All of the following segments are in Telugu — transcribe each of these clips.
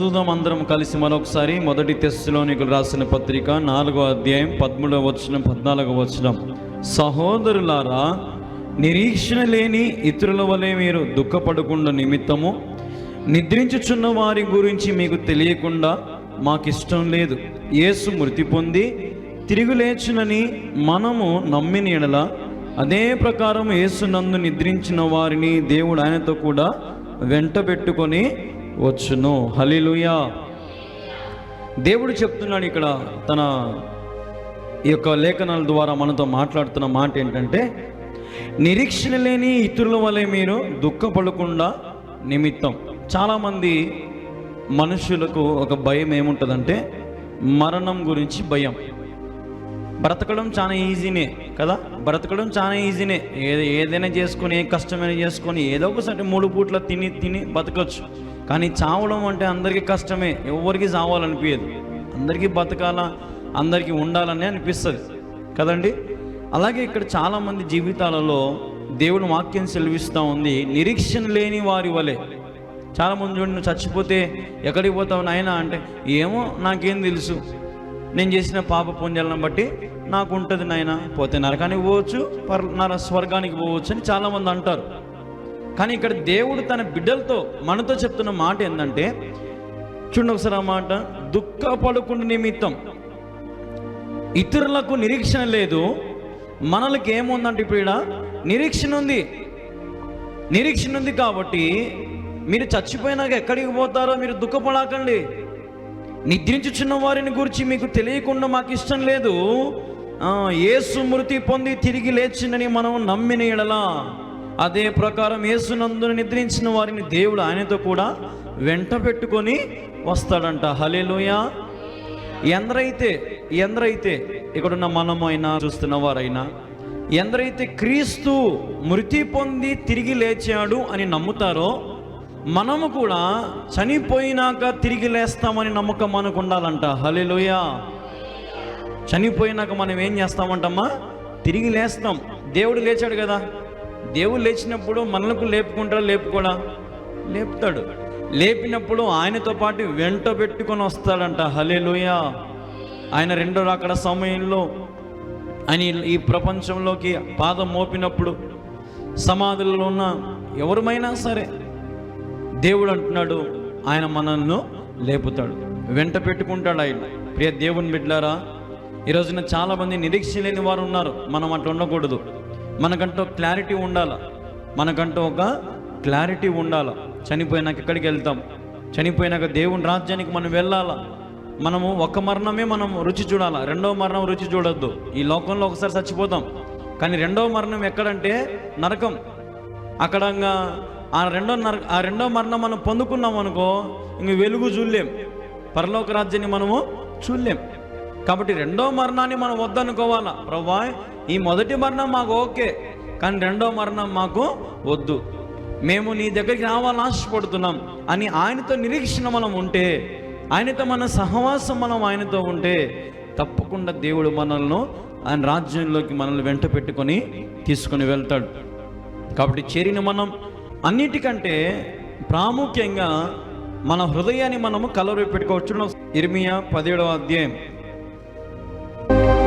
చదువుదాం అందరం కలిసి మరొకసారి. మొదటి తెస్సులోనికులు రాసిన పత్రిక నాలుగో అధ్యాయం పదమూడవ వచనం పద్నాలుగో వచనం. సహోదరులారా నిరీక్షణ లేని ఇతరుల వలె మీరు దుఃఖపడకుండా నిమిత్తము నిద్రించుచున్న వారి గురించి మీకు తెలియకుండా మాకిష్టం లేదు. యేసు మృతి పొంది తిరిగి లేచునని మనము నమ్మిన ఎడల అదే ప్రకారం యేసు నందు నిద్రించిన వారిని దేవుడు ఆయనతో కూడా వెంట పెట్టుకొని వచ్చును. హలీలుయా దేవుడు చెప్తున్నాడు ఇక్కడ తన ఈ యొక్క లేఖనాల ద్వారా మనతో మాట్లాడుతున్న మాట ఏంటంటే నిరీక్షణ లేని ఇతరుల వలె మీరు దుఃఖపడకుండా నిమిత్తం. చాలామంది మనుషులకు ఒక భయం ఏముంటుందంటే మరణం గురించి భయం. బ్రతకడం చాలా ఈజీనే కదా? బ్రతకడం చాలా ఈజీనే. ఏది ఏదైనా చేసుకొని ఏ కష్టమైనా చేసుకొని ఏదో ఒకసారి మూడు పూట్ల తిని తిని బతకచ్చు. కానీ చావడం అంటే అందరికీ కష్టమే. ఎవరికి చావాలనిపించదు అందరికీ బతకాలా అందరికీ ఉండాలని అనిపిస్తుంది. కదండి? అలాగే ఇక్కడ చాలామంది జీవితాలలో దేవుని వాక్యం సెలవిస్తూ ఉంది. నిరీక్షణ లేని వారి వలె. చాలామంది చూడండి నువ్వు చచ్చిపోతే ఎక్కడికి పోతావు నాయన? అంటే ఏమో నాకేం తెలుసు. నేను చేసిన పాప పుణ్యాలను బట్టి నాకు ఉంటుంది నాయన. పోతే నరకానికి పోవచ్చు పర్ నర స్వర్గానికి పోవచ్చు అని చాలామంది అంటారు. కానీ ఇక్కడ దేవుడు తన బిడ్డలతో మనతో చెప్తున్న మాట ఏంటంటే చూడండి ఒకసారి ఆ మాట దుఃఖపడుకుని నిమిత్తం. ఇతరులకు నిరీక్షణ లేదు. మనలకి ఏముందంటే ఇప్పుడు ఈడ? నిరీక్షణ ఉంది. నిరీక్షణ ఉంది కాబట్టి మీరు చచ్చిపోయినాక ఎక్కడికి పోతారో మీరు దుఃఖపడకండి. నిద్రించుచున్న వారిని గురించి మీకు తెలియకుండా మాకు ఇష్టం లేదు. ఏ యేసు మృతి పొంది తిరిగి లేచిందని మనం నమ్మిన ఎడలా? అదే ప్రకారం యేసునందును నిద్రించిన వారిని దేవుడు ఆయనతో కూడా వెంట పెట్టుకొని వస్తాడంట. హలేలోయ ఎందరైతే ఎందరైతే ఇక్కడున్న మనమైనా చూస్తున్న వారైనా ఎందరైతే క్రీస్తు మృతి పొంది తిరిగి లేచాడు అని నమ్ముతారో మనము కూడా చనిపోయినాక తిరిగి లేస్తామని నమ్మకం మనకు ఉండాలంట. హలేలోయ చనిపోయినాక మనం ఏం చేస్తామంటమ్మా? తిరిగి లేస్తాం. దేవుడు లేచాడు కదా. దేవుడు లేచినప్పుడు మనకు లేపుకుంటాడు లేపుకోడా? లేపుతాడు. లేపినప్పుడు ఆయనతో పాటు వెంట పెట్టుకొని వస్తాడంట. హలేలుయ ఆయన రెండో రాకడ సమయంలో ఆయన ఈ- ప్రపంచంలోకి పాదం మోపినప్పుడు సమాధుల్లో ఉన్న ఎవరమైనా సరే దేవుడు అంటున్నాడు ఆయన మనల్ని లేపుతాడు. వెంట పెట్టుకుంటాడు ఆయన. ప్రియ దేవుని బిడ్డారా ఈ రోజున చాలా మంది నిరీక్ష లేని వారు ఉన్నారు. మనం అట్లా ఉండకూడదు. మనకంటూ క్లారిటీ ఉండాల. మనకంటూ ఒక క్లారిటీ ఉండాల. చనిపోయినాక ఎక్కడికి వెళ్తాం? చనిపోయినాక దేవుని రాజ్యానికి మనం వెళ్ళాలా? మనము ఒక మరణమే మనం రుచి చూడాలా? రెండవ మరణం రుచి చూడొద్దు. ఈ లోకంలో ఒకసారి చచ్చిపోతాం. కానీ రెండవ మరణం ఎక్కడంటే నరకం. అక్కడ ఆ రెండో నర ఆ రెండో మరణం మనం పొందుకున్నాం అనుకో ఇంక వెలుగు చూడలేం. పరలోక రాజ్యాన్ని మనము చూడలేం. కాబట్టి రెండో మరణాన్ని మనం వద్దనుకోవాలా? ప్రభా ఈ మొదటి మరణం మాకు ఓకే కానీ రెండో మరణం మాకు వద్దు. మేము నీ దగ్గరికి రావాలని ఆశపడుతున్నాం. అని ఆయనతో నిరీక్షణ మనం ఉంటే ఆయనతో మన సహవాసం మనం ఆయనతో ఉంటే తప్పకుండా దేవుడు మనల్ని ఆయన రాజ్యంలోకి మనల్ని వెంట పెట్టుకొని తీసుకొని వెళ్తాడు. కాబట్టి చేరిన మనం అన్నిటికంటే ప్రాముఖ్యంగా మన హృదయాన్ని మనము కలవరి పెట్టుకోవచ్చు ఇర్మియా పదిహేడవ అధ్యాయం.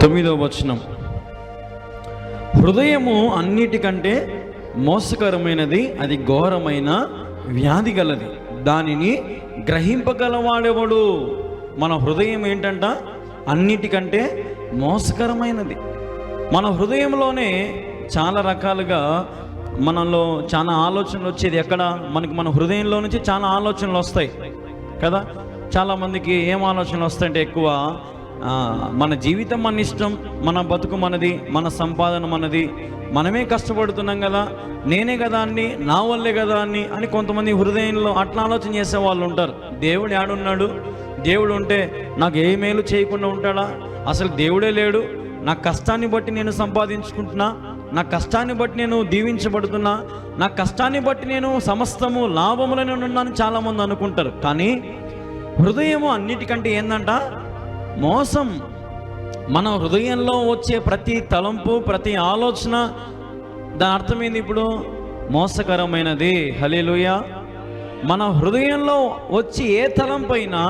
తొమ్మిదవ వచనం. హృదయము అన్నిటికంటే మోసకరమైనది అది ఘోరమైన వ్యాధి గలది. దానిని గ్రహింపగలవాడెవడు? మన హృదయం ఏంటంట? అన్నిటికంటే మోసకరమైనది. మన హృదయంలోనే చాలా రకాలుగా మనలో చాలా ఆలోచనలు వచ్చేది. ఎక్కడ? మనకి మన హృదయంలో నుంచి చాలా ఆలోచనలు వస్తాయి. కదా? చాలామందికి ఏం ఆలోచనలు వస్తాయంటే ఎక్కువ మన జీవితం మన ఇష్టం మన బతుకు మనది మన సంపాదన మనది. మనమే కష్టపడుతున్నాం కదా నేనే కదా అని నా వల్లే కదా అని అని కొంతమంది హృదయంలో అట్లా ఆలోచన చేసే వాళ్ళు ఉంటారు. దేవుడు ఆడున్నాడు దేవుడు ఉంటే నాకు ఏ మేలు చేయకుండా ఉంటాడా? అసలు దేవుడే లేడు. నా కష్టాన్ని బట్టి నేను సంపాదించుకుంటున్నా. నా కష్టాన్ని బట్టి నేను దీవించబడుతున్నా. నా కష్టాన్ని బట్టి నేను సమస్తము లాభములను ఉన్నాను చాలామంది అనుకుంటారు. కానీ హృదయము అన్నిటికంటే ఏందంట? మోసం. మన హృదయంలో వచ్చే ప్రతి తలంపు ప్రతి ఆలోచన దాని అర్థమైంది ఇప్పుడు? మోసకరమైనది. హలేలుయ మన హృదయంలో వచ్చి ఏ తలంపైనా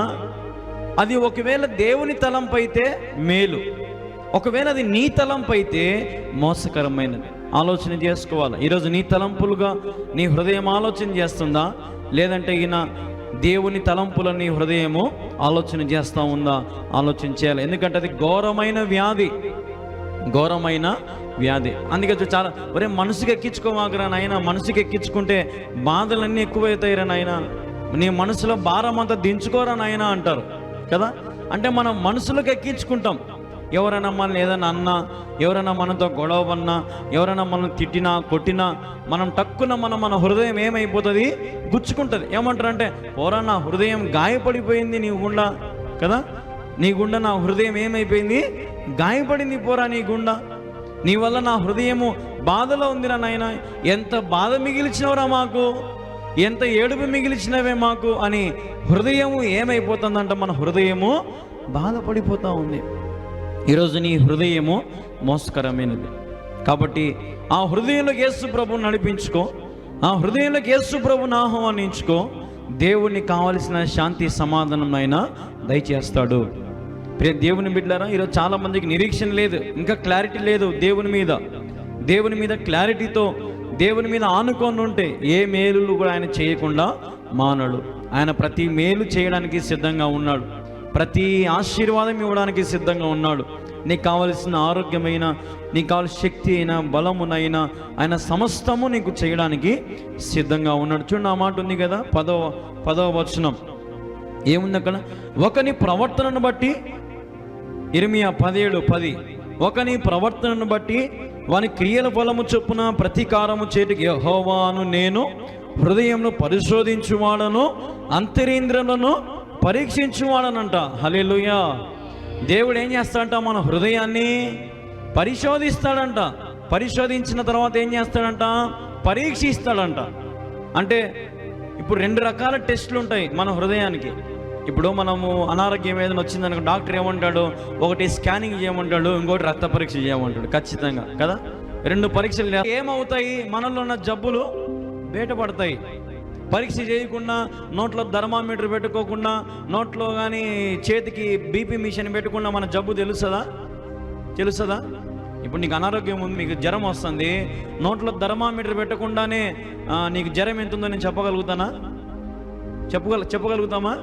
అది ఒకవేళ దేవుని తలంపైతే మేలు. ఒకవేళ అది నీ తలంపైతే మోసకరమైనది. ఆలోచన చేసుకోవాలి. ఈరోజు నీ తలంపులుగా నీ హృదయం ఆలోచన చేస్తుందా? లేదంటే ఈయన దేవుని తలంపులని హృదయము ఆలోచన చేస్తూ ఉందా? ఆలోచన చేయాలి. ఎందుకంటే అది ఘోరమైన వ్యాధి. ఘోరమైన వ్యాధి. అందుకే చాలా ఒరే మనసుకి ఎక్కించుకోమాకరా నాయన. మనసుకి ఎక్కించుకుంటే బాధలన్నీ ఎక్కువైతాయిరా నాయన. నీ మనసులో భారం అంతా దించుకోరా నాయన అంటారు. కదా? అంటే మనం మనసులకు ఎక్కించుకుంటాం. ఎవరైనా మనల్ని ఏదైనా అన్నా ఎవరైనా మనతో గొడవ పన్నా ఎవరైనా మనం తిట్టినా కొట్టినా మనం టక్కున మన మన హృదయం ఏమైపోతుంది? గుచ్చుకుంటుంది. ఏమంటారంటే పోరా నా హృదయం గాయపడిపోయింది నీ గుండా కదా? నీ గుండా నా హృదయం ఏమైపోయింది? గాయపడింది పోరా నీ గుండా. నీ వల్ల నా హృదయము బాధలో ఉందిరా నాయన. ఎంత బాధ మిగిల్చినవరా మాకు? ఎంత ఏడుపు మిగిల్చినవే మాకు? అని హృదయము ఏమైపోతుందంట మన హృదయము బాధపడిపోతూ ఉంది. ఈరోజు నీ హృదయము మోసకరమైనది. కాబట్టి ఆ హృదయంలో యేసు ప్రభుని నడిపించుకో ఆ హృదయంలో యేసు ప్రభుని ఆహ్వానించుకో దేవుని కావలసిన శాంతి సమాధానం ఆయన దయచేస్తాడు. ప్రియ దేవుని బిడ్డారా ఈరోజు చాలా మందికి నిరీక్షణ లేదు ఇంకా క్లారిటీ లేదు దేవుని మీద. దేవుని మీద క్లారిటీతో దేవుని మీద ఆనుకొని ఉంటే ఏ మేలులు కూడా ఆయన చేయకుండా మానడు. ఆయన ప్రతి మేలు చేయడానికి సిద్ధంగా ఉన్నాడు. ప్రతి ఆశీర్వాదం ఇవ్వడానికి సిద్ధంగా ఉన్నాడు. నీకు కావలసిన ఆరోగ్యమైన నీకు కావలసిన శక్తి అయినా బలమునైనా ఆయన సమస్తము నీకు చేయడానికి సిద్ధంగా ఉన్నాడు. చూడండి ఆ మాట ఉంది కదా పదవ పదవ వచనం. ఏముంది అక్కడ? ఒకని ప్రవర్తనను బట్టి ఇరిమియా పదిహేడు పది. ఒకని ప్రవర్తనను బట్టి వాని క్రియల ఫలము చొప్పున ప్రతీకారము చేటికి యహోవాను నేను హృదయంను పరిశోధించువాడను అంతరేంద్రులను పరీక్షించువాడనంట. హల్లెలూయా. దేవుడు ఏం చేస్తాడంట మన హృదయాన్ని పరిశోధిస్తాడంట. పరిశోధించిన తర్వాత ఏం చేస్తాడంట? పరీక్షిస్తాడంట. అంటే ఇప్పుడు రెండు రకాల టెస్టులు ఉంటాయి మన హృదయానికి. ఇప్పుడు మనము అనారోగ్యం ఏదైనా వచ్చిందనుకో డాక్టర్ ఏమంటాడు? ఒకటి స్కానింగ్ చేయమంటాడు ఇంకోటి రక్త పరీక్ష చేయమంటాడు. ఖచ్చితంగా. కదా? రెండు పరీక్షలు ఏమవుతాయి? మనలో ఉన్న జబ్బులు బయటపడతాయి. పరీక్ష చేయకుండా నోట్లో థర్మామీటర్ పెట్టుకోకుండా నోట్లో కానీ చేతికి బీపీ మిషన్ పెట్టకుండా మన జబ్బు తెలుస్తుందా? తెలుస్తుందా? ఇప్పుడు నీకు అనారోగ్యం ఉంది మీకు జ్వరం వస్తుంది నోట్లో థర్మామీటర్ పెట్టకుండానే నీకు జ్వరం ఎంత ఉందో నేను చెప్పగలుగుతానా? చెప్పగల చెప్పగలుగుతామా?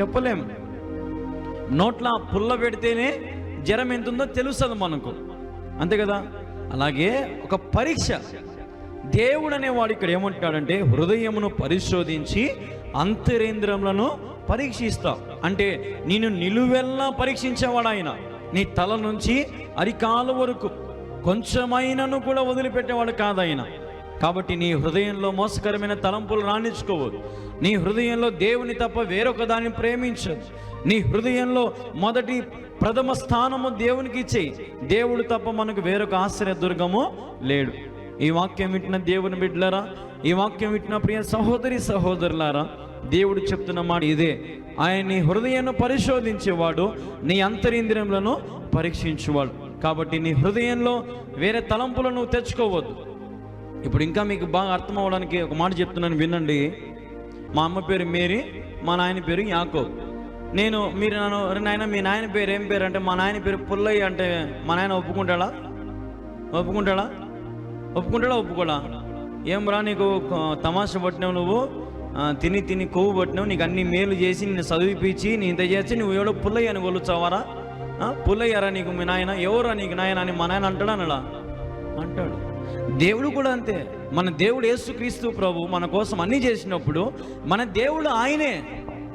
చెప్పలేం. నోట్లో పుల్ల పెడితేనే జ్వరం ఎంత ఉందో తెలుస్తుంది మనకు. అంతే కదా? అలాగే ఒక పరీక్ష. దేవుడు అనేవాడు ఇక్కడ ఏమంటాడంటే హృదయమును పరిశోధించి అంతరేంద్రములను పరీక్షిస్తా. అంటే నేను నిలువెల్లా పరీక్షించేవాడు ఆయన నీ తల నుంచి అరికాల వరకు కొంచెమైనను కూడా వదిలిపెట్టేవాడు కాదాయన. కాబట్టి నీ హృదయంలో మోసకరమైన తలంపులు రాణించుకోవద్దు. నీ హృదయంలో దేవుని తప్ప వేరొక దాన్ని ప్రేమించదు. నీ హృదయంలో మొదటి ప్రథమ స్థానము దేవునికి ఇచ్చేయి. దేవుడు తప్ప మనకు వేరొక ఆశ్రయ దుర్గము లేడు. ఈ వాక్యం వింటున్న దేవుని బిడ్డలారా ఈ వాక్యం వింటున్న ప్రియ సహోదరి సహోదరులారా దేవుడు చెప్తున్న మాట ఇదే. ఆయన నీ హృదయాన్ని పరిశోధించేవాడు నీ అంతరింద్రియములను పరీక్షించేవాడు. కాబట్టి నీ హృదయంలో వేరే తలంపులను నువ్వు తెచ్చుకోవద్దు. ఇప్పుడు ఇంకా మీకు బాగా అర్థం అవ్వడానికి ఒక మాట చెప్తున్నాను వినండి. మా అమ్మ పేరు మేరీ మా నాయన పేరు యాకో నేను మీరు నన్ను నాయన మీ నాయన పేరు ఏం పేరు అంటే మా నాయన పేరు పుల్లయ్య అంటే మా నాయన ఒప్పుకుంటాడా? ఒప్పుకుంటాడా? ఒప్పుకుంటాడా? ఒప్పుకోడా? ఏం రా నీకు తమాష పట్టినావు నువ్వు? తిని తిని కొవ్వు పట్టినావు నీకు అన్ని మేలు చేసి నిన్ను చదివిపించి నీ ఇంత చేసి నువ్వు ఎవడో పుల్లయ్య అని కొలుచావారా పుల్లయ్యారా నీకు మీ నాయన? ఎవరా నీకు నాయన అని మా నాయన అంటాడా అనడా అంటాడు. దేవుడు కూడా అంతే. మన దేవుడు యేసుక్రీస్తు ప్రభు మన కోసం అన్ని చేసినప్పుడు మన దేవుడు ఆయనే.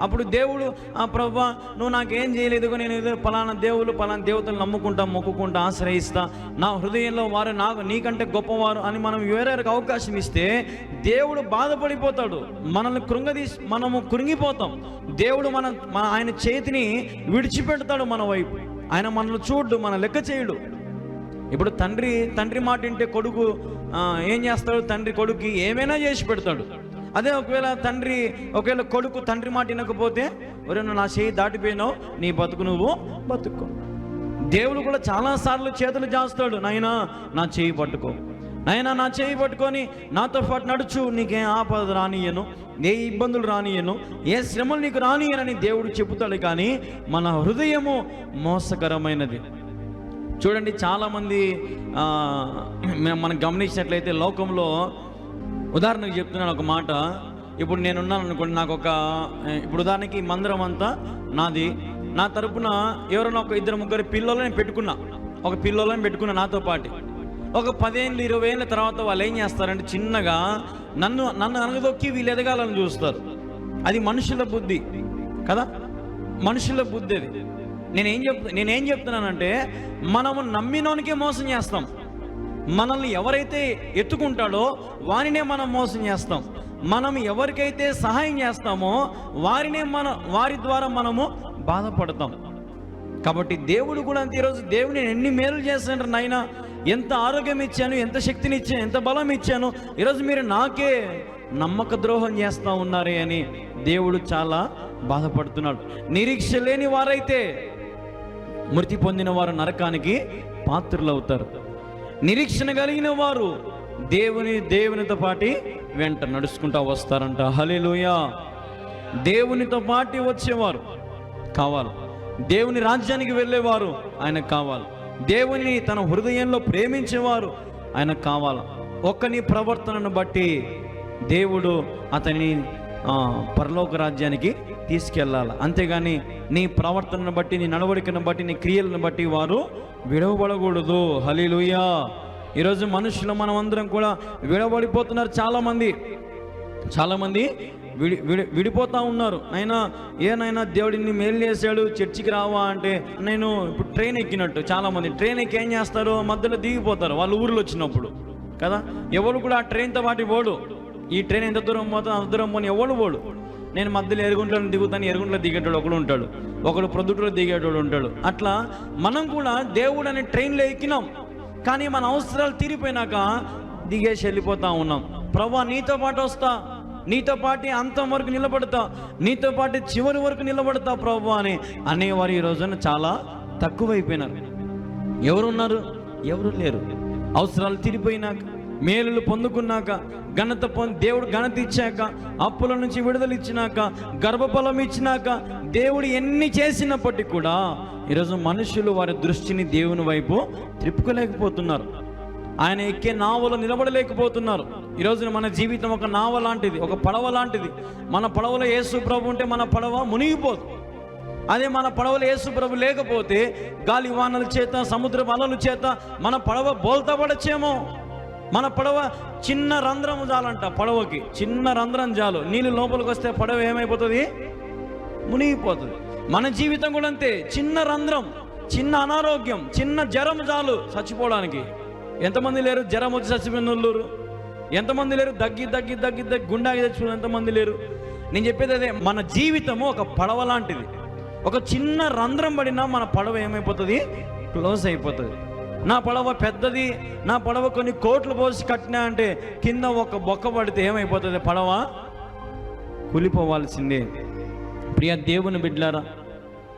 అప్పుడు దేవుడు ఆ ప్రభా నువ్వు నాకేం చేయలేదు నేను ఏదో పలానా దేవుడు పలానా దేవతలు నమ్ముకుంటా మొక్కుకుంటా ఆశ్రయిస్తా. నా హృదయంలో వారు నాకు నీకంటే గొప్పవారు అని మనం వేరేకి అవకాశం ఇస్తే దేవుడు బాధపడిపోతాడు. మనల్ని కృంగదీసి మనము కృంగిపోతాం. దేవుడు మన మన ఆయన చేతిని విడిచిపెడతాడు మన వైపు. ఆయన మనల్ని చూడు మన లెక్క చేయడు. ఇప్పుడు తండ్రి తండ్రి మాట వింటే కొడుకు ఏం చేస్తాడు? తండ్రి కొడుకుకి ఏమైనా చేసి పెడతాడు. అదే ఒకవేళ తండ్రి ఒకవేళ కొడుకు తండ్రి మాట వినకపోతే ఒరే నా చేయి దాటిపోయినావు నీ బతుకు నువ్వు బతుకు దేవుడు కూడా చాలా సార్లు చేతులు చేస్తాడు నాయనా నా చేయి పట్టుకో. నాయన నా చేయి పట్టుకొని నాతో పాటు నడుచు నీకేం ఆపద రానియను ఏ ఇబ్బందులు రానియను ఏ శ్రమలు నీకు రానియనని దేవుడు చెబుతాడు కానీ మన హృదయము మోసకరమైనది. చూడండి చాలామంది మనం గమనించినట్లయితే లోకంలో ఉదాహరణకు చెప్తున్నాను ఒక మాట. ఇప్పుడు నేనున్నాను అనుకోండి నాకు ఒక ఇప్పుడు ఉదాహరణకి ఈ మందిరం అంతా నాది. నా తరపున ఎవరైనా ఒక ఇద్దరు ముగ్గురు పిల్లలని పెట్టుకున్నా ఒక పిల్లలని పెట్టుకున్నా నాతో పాటు. ఒక పదేళ్ళు ఇరవై ఏళ్ళ తర్వాత వాళ్ళు ఏం చేస్తారంటే చిన్నగా నన్ను నన్ను అనగదొక్కి వీళ్ళు ఎదగాలని చూస్తారు. అది మనుషుల బుద్ధి కదా? మనుషుల బుద్ధి అది. నేనేం చెప్తా నేనేం చెప్తున్నానంటే మనము నమ్మినోనికే మోసం చేస్తాం. మనల్ని ఎవరైతే ఎత్తుకుంటాడో వారినే మనం మోసం చేస్తాం. మనం ఎవరికైతే సహాయం చేస్తామో వారినే మన వారి ద్వారా మనము బాధపడతాం. కాబట్టి దేవుడు కూడా అంత ఈరోజు దేవుని ఎన్ని మేలు చేశాను నాయన ఎంత ఆరోగ్యం ఇచ్చాను ఎంత శక్తిని ఇచ్చాను ఎంత బలం ఇచ్చాను ఈరోజు మీరు నాకే నమ్మక ద్రోహం చేస్తూ ఉన్నారే అని దేవుడు చాలా బాధపడుతున్నాడు. నిరీక్ష లేని వారైతే మృతి పొందిన వారు నరకానికి పాత్రలు అవుతారు నిరీక్షణ కలిగిన వారు దేవుని దేవునితో పాటి వెంట నడుచుకుంటా వస్తారంట. హలేలుయా దేవునితో పాటి వచ్చేవారు కావాలి. దేవుని రాజ్యానికి వెళ్ళేవారు ఆయన కావాలి. దేవుని తన హృదయంలో ప్రేమించేవారు ఆయన కావాలి. ఒక్కని ప్రవర్తనను బట్టి దేవుడు అతని పరలోక రాజ్యానికి తీసుకెళ్ళాలి. అంతేగాని నీ ప్రవర్తనను బట్టి నీ నడవడికను బట్టి నీ క్రియలను బట్టి వారు విడవబడకూడదు. హలీలుయా ఈరోజు మనుషులు మనం అందరం కూడా విడబడిపోతున్నారు చాలామంది. చాలామంది విడి విడి విడిపోతూ ఉన్నారు. అయినా ఏనైనా దేవుడిని మేలు చేశాడు చర్చికి రావా అంటే నేను ఇప్పుడు ట్రైన్ ఎక్కినట్టు. చాలామంది ట్రైన్ ఎక్కి ఏం చేస్తారు? మధ్యలో దిగిపోతారు. వాళ్ళ ఊర్లో వచ్చినప్పుడు. కదా? ఎవరు కూడా ఆ ట్రైన్తో పాటు పోడు. ఈ ట్రైన్ ఎంత దూరం పోతా అంత దూరం పోని ఎవడు పోడు. నేను మధ్యలో ఎరుగుంట్లో దిగుతాను ఎరుగుంట్లో దిగేటోడు ఒకడు ఉంటాడు. ఒకడు ప్రొద్దుటలో దిగేటోడు ఉంటాడు. అట్లా మనం కూడా దేవుడు అనే ట్రైన్లో ఎక్కినాం. కానీ మన అవసరాలు తీరిపోయినాక దిగేసి వెళ్ళిపోతా ఉన్నాం. ప్రభా నీతో పాటు వస్తా. నీతో పాటు అంతం వరకు నిలబడతా. నీతో పాటు చివరి వరకు నిలబడతా ప్రభు అని అనేవారు ఈ రోజున చాలా తక్కువైపోయినారు. ఎవరున్నారు? ఎవరు లేరు. అవసరాలు తీరిపోయినాక మేలులు పొందుకున్నాక ఘనత పొంది దేవుడు ఘనత ఇచ్చాక అప్పుల నుంచి విడుదల ఇచ్చినాక గర్భఫలం ఇచ్చినాక దేవుడు ఎన్ని చేసినప్పటికీ కూడా ఈరోజు మనుషులు వారి దృష్టిని దేవుని వైపు త్రిప్పుకోలేకపోతున్నారు ఆయన ఎక్కే నావలో నిలబడలేకపోతున్నారు. ఈరోజు మన జీవితం ఒక నావ లాంటిది ఒక పడవ లాంటిది. మన పడవలో యేసు ప్రభు ఉంటే మన పడవ మునిగిపోదు. అదే మన పడవలో యేసు ప్రభు లేకపోతే గాలి వానల చేత సముద్ర అలల చేత మన పడవ బోల్తా పడచ్చేమో మన పడవ చిన్న రంధ్రం చాలంట పడవకి. చిన్న రంధ్రం చాలు నీళ్ళు లోపలికి వస్తే పడవ ఏమైపోతుంది? మునిగిపోతుంది. మన జీవితం కూడా అంతే. చిన్న రంధ్రం చిన్న అనారోగ్యం చిన్న జ్వరం చాలు చచ్చిపోవడానికి. ఎంతమంది లేరు? జ్వరం వచ్చి చచ్చిపోయిన వాళ్ళు ఎంతమంది లేరు? దగ్గి దగ్గి దగ్గి దగ్గి గుండాకి చచ్చిపోయిన ఎంతమంది లేరు? నేను చెప్పేది అదే. మన జీవితము ఒక పడవ లాంటిది. ఒక చిన్న రంధ్రం పడినా మన పడవ ఏమైపోతుంది? క్లోజ్ అయిపోతుంది. నా పడవ పెద్దది నా పడవ కొన్ని కోట్లు పోసి కట్టినా అంటే కింద ఒక బొక్క పడితే ఏమైపోతుంది పడవ? కూలిపోవాల్సిందే. ప్రియ దేవుని బిడ్డారా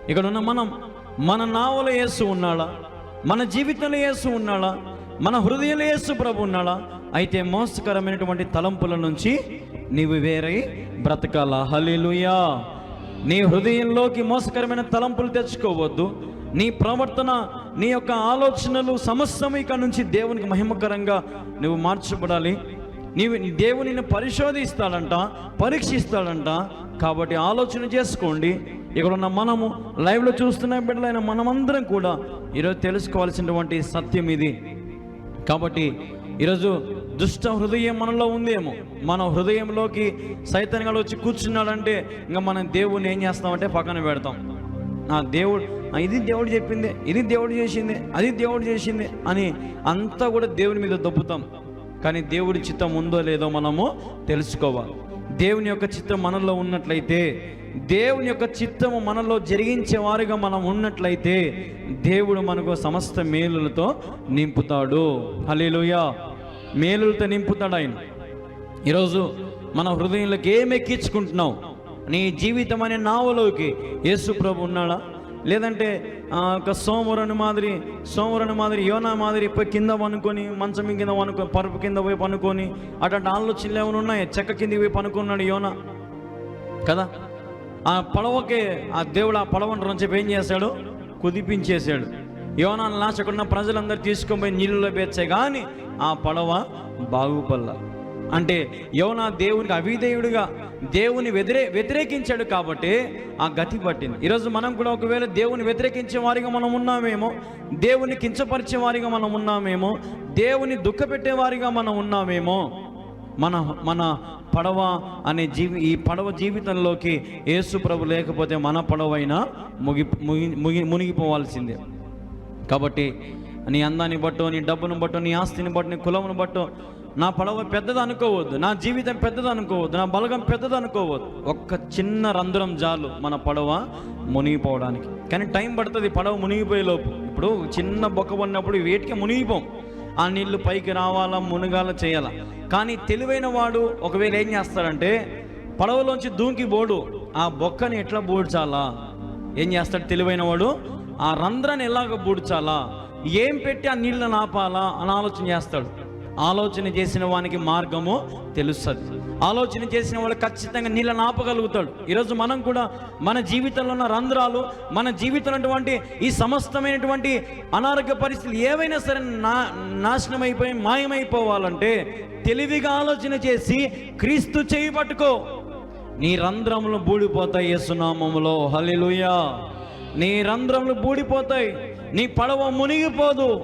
ఇక్కడ ఉన్న మనం మన నావలో యేసు ఉన్నాడా? మన జీవితంలో యేసు ఉన్నాడా? మన హృదయంలో యేసు ప్రభు ఉన్నాడా? అయితే మోసకరమైనటువంటి తలంపుల నుంచి నీవు వేరై బ్రతకాల. హల్లెలూయా. నీ హృదయంలోకి మోసకరమైన తలంపులు తెచ్చుకోవద్దు. నీ ప్రవర్తన నీ యొక్క ఆలోచనలు సమస్తం ఇక నుంచి దేవునికి మహిమకరంగా నువ్వు మార్చబడాలి. నీవు దేవుని పరిశోధిస్తాడంట పరీక్షిస్తాడంట. కాబట్టి ఆలోచన చేసుకోండి. ఇక్కడ ఉన్న మనము లైవ్లో చూస్తున్న బిడ్డలైన మనమందరం కూడా ఈరోజు తెలుసుకోవాల్సినటువంటి సత్యం ఇది. కాబట్టి ఈరోజు దుష్ట హృదయం మనలో ఉందేమో. మన హృదయంలోకి సైతన్యాలు వచ్చి కూర్చున్నాడంటే ఇంకా మనం దేవుణ్ణి ఏం చేస్తామంటే పక్కన పెడతాం. నా దేవుడు ఇది దేవుడు చెప్పింది ఇది దేవుడు చేసింది అది దేవుడు చేసింది అని అంతా కూడా దేవుని మీద దొబ్బుతాం. కానీ దేవుడి చిత్తం ఉందో లేదో మనము తెలుసుకోవాలి. దేవుని యొక్క చిత్తం మనలో ఉన్నట్లయితే దేవుని యొక్క చిత్తము మనలో జరిగించేవారుగా మనం ఉన్నట్లయితే దేవుడు మనకు సమస్త మేలులతో నింపుతాడు. హల్లెలూయా. మేలులతో నింపుతాడు ఆయన. ఈరోజు మన హృదయంలోకి ఏం ఎక్కించుకుంటున్నావు? నీ జీవితం అనే నావలోకి యేసు ప్రభు ఉన్నాడా? లేదంటే ఒక సోమరుని మాదిరి సోమరుని మాదిరి యోనా మాదిరి పోయి కింద పనుకొని మంచం కింద పనుకొని పరుపు కింద పోయి పనుకొని అటువంటి ఆలోచనలు ఏమైనా ఉన్నాయి? చెక్క కిందకి పోయి పనుకున్నాడు యోనా. కదా? ఆ పడవకే ఆ దేవుడు ఆ పడవను నుంచి ఏం చేశాడు? కుదిపించేశాడు. యోనాను నాచకున్న ప్రజలందరూ తీసుకొని పోయి నీళ్ళలో పేర్చే కానీ ఆ పడవ బాగుపల్ల అంటే యోనా దేవునికి అవిధేయుడిగా దేవుని వ్యతిరే వ్యతిరేకించాడు కాబట్టి ఆ గతి పట్టింది. ఈరోజు మనం కూడా ఒకవేళ దేవుని వ్యతిరేకించే వారిగా మనం ఉన్నామేమో దేవుని కించపరిచే వారిగా మనం ఉన్నామేమో దేవుని దుఃఖపెట్టే వారిగా మనం ఉన్నామేమో మన మన పడవ అనే జీవి ఈ పడవ జీవితంలోకి యేసు ప్రభు లేకపోతే మన పడవైనా ముగి ముగి ముగి మునిగిపోవాల్సిందే. కాబట్టి నీ అందాన్ని బట్టో నీ డబ్బును బట్టో నీ ఆస్తిని బట్టో నీ కులమును బట్టో నా పడవ పెద్దది అనుకోవద్దు నా జీవితం పెద్దది అనుకోవద్దు నా బలగం పెద్దది అనుకోవద్దు ఒక్క చిన్న రంధ్రం జాలు మన పడవ మునిగిపోవడానికి. కానీ టైం పడుతుంది పడవ మునిగిపోయే లోపు. ఇప్పుడు చిన్న బొక్క పడినప్పుడు వేటికి మునిగిపోం. ఆ నీళ్ళు పైకి రావాలా మునగాల చేయాలా? కానీ తెలివైన వాడు ఒకవేళ ఏం చేస్తాడంటే పడవలోంచి దూకి బోడు ఆ బొక్కని ఎట్లా బూడ్చాలా ఏం చేస్తాడు తెలివైన వాడు? ఆ రంధ్రాన్ని ఎలాగ బూడ్చాలా ఏం పెట్టి ఆ నీళ్ళని ఆపాలా? అని ఆలోచన చేస్తాడు. ఆలోచన చేసిన వానికి మార్గము తెలుస్తుంది. ఆలోచన చేసిన వాడు ఖచ్చితంగా నీళ్ళని ఆపగలుగుతాడు ఈరోజు మనం కూడా మన జీవితంలో ఉన్న రంధ్రాలు మన జీవితంలో ఉన్నటువంటి ఈ సమస్తమైనటువంటి అనారోగ్య పరిస్థితులు ఏవైనా సరే నా నాశనం అయిపోయి మాయమైపోవాలంటే తెలివిగా ఆలోచన చేసి క్రీస్తు చేయి పట్టుకో. నీ రంధ్రములు బూడిపోతాయి యేసునామములో. హలిలుయా నీ రంధ్రములు బూడిపోతాయి. నీ పడవ మునిగిపోదు.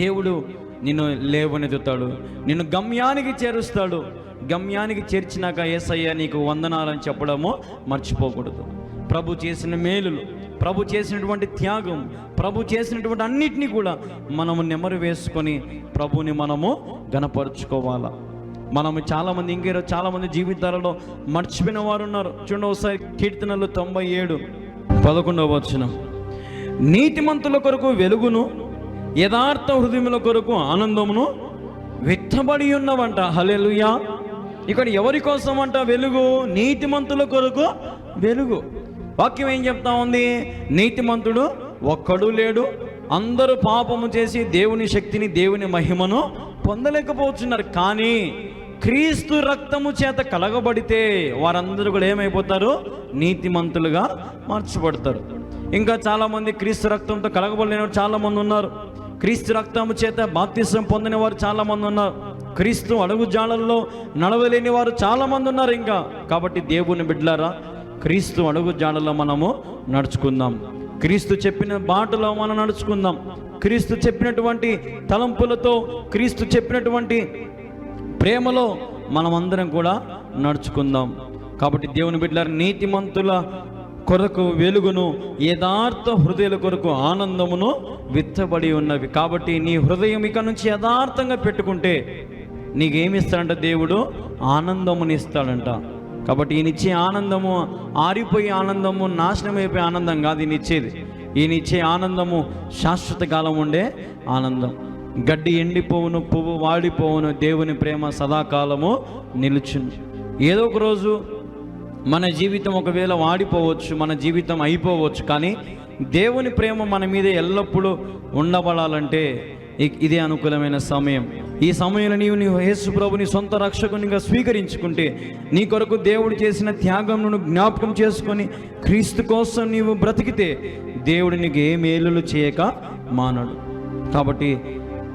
దేవుడు నిన్ను లేవనెత్తుతాడు. నిన్ను గమ్యానికి చేరుస్తాడు. గమ్యానికి చేర్చినాక ఏసయ్య నీకు వందనాలని చెప్పడము మర్చిపోకూడదు. ప్రభు చేసిన మేలులు ప్రభు చేసినటువంటి త్యాగం ప్రభు చేసినటువంటి అన్నిటినీ కూడా మనము నెమరు వేసుకొని ప్రభుని మనము గనపరుచుకోవాలా మనము చాలామంది ఇంకేరో చాలామంది జీవితాలలో మర్చిపోయిన వారు ఉన్నారు. చూడండి ఒకసారి కీర్తనలు తొంభై ఏడు పదకొండవ వచనం. నీతిమంతుల కొరకు వెలుగును యథార్థ హృదయముల కొరకు ఆనందమును విత్తబడి ఉన్నవంట. హలెలుయా ఇక్కడ ఎవరి కోసం అంట వెలుగు? నీతిమంతుల కొరకు వెలుగు. వాక్యం ఏం చెప్తా ఉంది? నీతిమంతుడు ఒక్కడు లేడు. అందరూ పాపము చేసి దేవుని శక్తిని దేవుని మహిమను పొందలేకపోతున్నారు. కానీ క్రీస్తు రక్తము చేత కలగబడితే వారందరూ కూడా ఏమైపోతారు? నీతిమంతులుగా మార్చబడతారు. ఇంకా చాలామంది క్రీస్తు రక్తంతో కలగబడలేని వారు ఉన్నారు. క్రీస్తు రక్తము చేత బాప్తిసం పొందిన వారు చాలామంది ఉన్నారు. క్రీస్తు అడుగు జాడల్లో నడవలేని వారు చాలామంది ఉన్నారు ఇంకా. కాబట్టి దేవుని బిడ్డలారా క్రీస్తు అడుగు జాడలో మనము నడుచుకుందాం. క్రీస్తు చెప్పిన బాటలో మనం నడుచుకుందాం. క్రీస్తు చెప్పినటువంటి తలంపులతో క్రీస్తు చెప్పినటువంటి ప్రేమలో మనమందరం కూడా నడుచుకుందాం. కాబట్టి దేవుని బిడ్డలారా నీతిమంతుల కొరకు వెలుగును యథార్థ హృదయాల కొరకు ఆనందమును విత్తబడి ఉన్నవి. కాబట్టి నీ హృదయం ఇక నుంచి యథార్థంగా పెట్టుకుంటే నీకేమిస్తాడంట దేవుడు? ఆనందమునిస్తాడంట. కాబట్టి ఈయన ఇచ్చే ఆనందము ఆరిపోయే ఆనందము నాశనం అయిపోయే ఆనందం కాదు ఈయన ఇచ్చేది ఈయన ఇచ్చే ఆనందము శాశ్వత కాలం ఉండే ఆనందం. గడ్డి ఎండిపోవును పువ్వు వాడిపోవును దేవుని ప్రేమ సదాకాలము నిలుచును. ఏదో ఒక రోజు మన జీవితం ఒకవేళ వాడిపోవచ్చు మన జీవితం అయిపోవచ్చు కానీ దేవుని ప్రేమ మన మీద ఎల్లప్పుడూ ఉండబడాలంటే ఇదే అనుకూలమైన సమయం. ఈ సమయంలో నీవు నీ యేసు ప్రభుని సొంత రక్షకునిగా స్వీకరించుకుంటే నీ కొరకు దేవుడు చేసిన త్యాగంను జ్ఞాపకం చేసుకొని క్రీస్తు కోసం నీవు బ్రతికితే దేవుడు నీకు ఏ మేలులు చేయక మానడు. కాబట్టి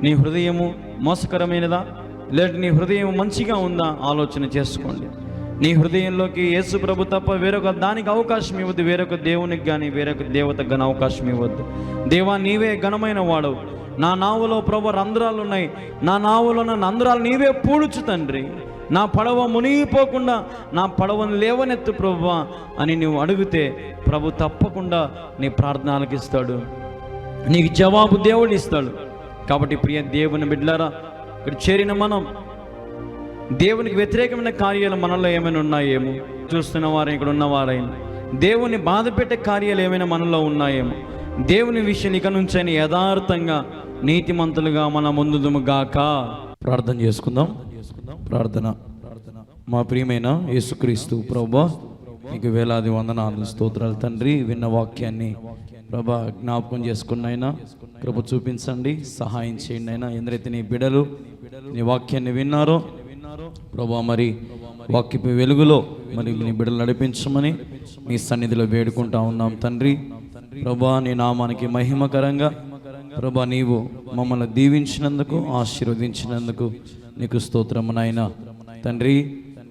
నీ హృదయము మోసకరమైనదా? లేదా నీ హృదయం మంచిగా ఉందా? ఆలోచన చేసుకోండి. నీ హృదయంలోకి యేసు ప్రభు తప్ప వేరొక దానికి అవకాశం ఇవ్వద్దు. వేరొక దేవునికి కానీ వేరొక దేవతకు కానీ అవకాశం ఇవ్వద్దు. దేవా నీవే ఘనమైన వాడు నా నావులో ప్రభు రంధ్రాలు ఉన్నాయి. నా నావులో ఉన్న రంధ్రాలు నీవే పూడుచు తండ్రి. నా పడవ మునిగిపోకుండా నా పడవను లేవనెత్తు ప్రభు అని నువ్వు అడిగితే ప్రభు తప్పకుండా నీ ప్రార్థన ఆలకిస్తాడు నీకు జవాబు దేవుడు ఇస్తాడు. కాబట్టి ప్రియ దేవుని బిడ్డలారా ఇక్కడ చేరిన మనం దేవునికి వ్యతిరేకమైన కార్యాలు మనలో ఏమైనా ఉన్నాయేమో? చూస్తున్న వారే ఇక్కడ ఉన్నవారైనా దేవుని బాధ పెట్టే కార్యాలు ఏమైనా మనలో ఉన్నాయేమో? దేవుని విషయం ఇక నుంచి యథార్థంగా నీతిమంతులుగా మన ముందుదుము గాక ప్రార్థన చేసుకుందాం. ప్రార్థన. ప్రార్థన మా ప్రియమైన యేసుక్రీస్తు ప్రభా నీకు వేలాది వందనాలు స్తోత్రాలు తండ్రి విన్న వాక్యాన్ని ప్రభా జ్ఞాపకం చేసుకున్న అయినా కృప చూపించండి సహాయం చేయండి అయినా ఎందరైతే నీ బిడలు నీ వాక్యాన్ని విన్నారో ప్రభా మరి వాక్యపు వెలుగులో మరి నీ బిడ్డలు నడిపించమని మీ సన్నిధిలో వేడుకుంటా ఉన్నాం తండ్రి. ప్రభా నీ నామానికి మహిమకరంగా ప్రభా నీవు మమ్మల్ని దీవించినందుకు ఆశీర్వదించినందుకు నీకు స్తోత్రము నాయన. తండ్రి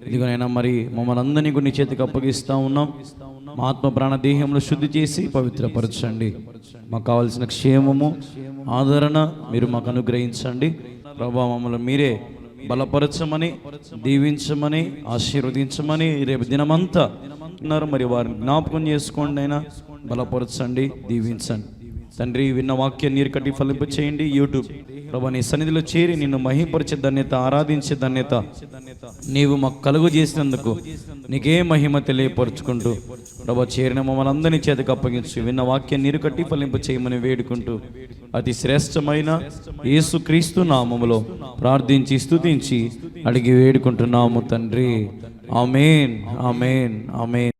ఇదిగోనైనా మరి మమ్మల్ని అందరినీ కూడా నీ చేతికి అప్పగిస్తా ఉన్నాం. మా ఆత్మ ప్రాణ దేహంలో శుద్ధి చేసి పవిత్రపరచండి. మాకు కావాల్సిన క్షేమము ఆదరణ మీరు మాకు అనుగ్రహించండి. ప్రభా మమ్మల్ని మీరే బలపరచమని దీవించమని ఆశీర్వదించమని రేపు దినమంతా ఉన్నారు. మరి వారిని జ్ఞాపకం చేసుకోండి అయినా బలపరచండి దీవించండి. తండ్రి విన్న వాక్యం నీరు కట్టి ఫలింప చేయండి. యూట్యూబ్ ప్రభా నీ సన్నిధిలో చేరి నిన్ను మహిపరిచే ధన్యత ఆరాధించే ధన్యత నీవు మాకు కలుగు చేసినందుకు నీకే మహిమ తెలియపరుచుకుంటూ ప్రభా చేరిన మమ్మల్ని అందరినీ చేతికి అప్పగించు విన్న వాక్యం నీరు కట్టి ఫలింప చేయమని వేడుకుంటూ అతి శ్రేష్టమైన యేసుక్రీస్తు నామములో ప్రార్థించి స్తుతించి అడిగి వేడుకుంటున్నాము తండ్రి. Amen amen amen.